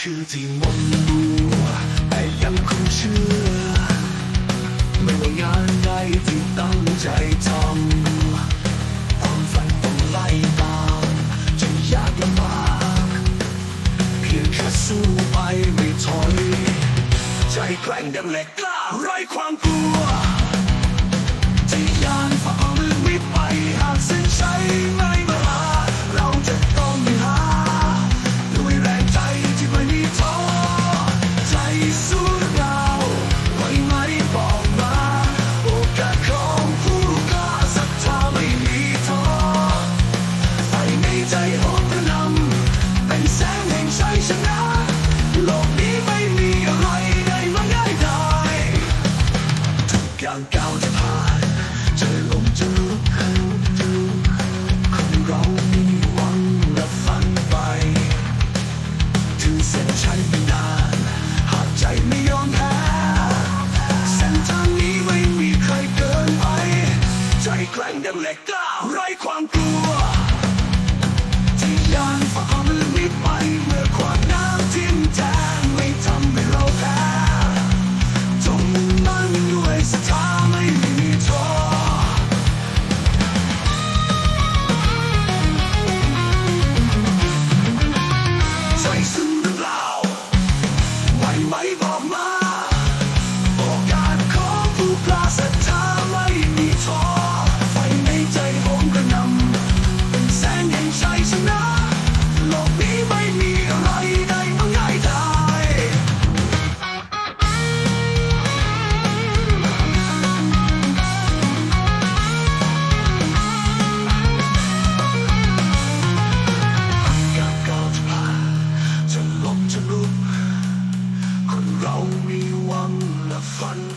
คือที่มนมัวแต่ยังคงเชื่อ ไม่ว่างานใดที่ตั้งใจทำความฝันต้องไล่ตามจะยากลำบากเพียงแค่สู้ไปไม่ถอย ใจแกร่งดังเหล็กกล้าไร้ความกลัวที่ยานฝ่าเอามือวิทย์ไปหากเส้นชัยไม่ ใจโหมกระหนำเป็นแสงแห่งชัยชนะ โลกนี้ไม่มีอะไรได้มาง่ายดายทุกอย่างก้าว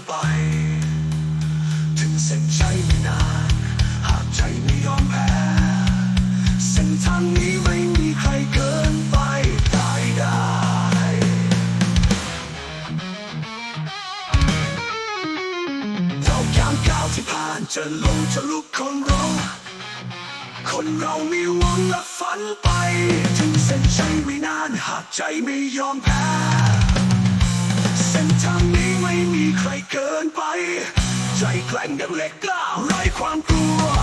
ไป ถึงเส้นชัยไม่นาน หากใจไม่ยอมแพ้ เส้นทางนี้ไม่มีใครเกินไปได้ได้เราก้าวก้าวที่ผ่านจะลงจะลุกคนเราคนเรามีหวังและฝันไป ถึงเส้นชัยไม่นาน หากใจไม่ยอมแพ้ ทางนี้ไม่มีใครเกินไป ใจแกร่งดังเหล็กกล้าไร้ความกลัว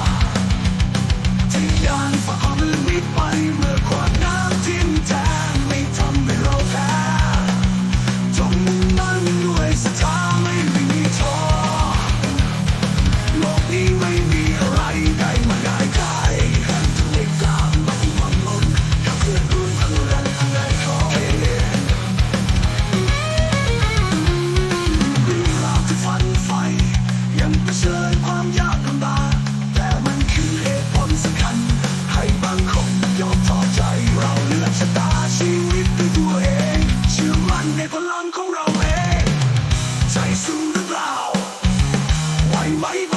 ลั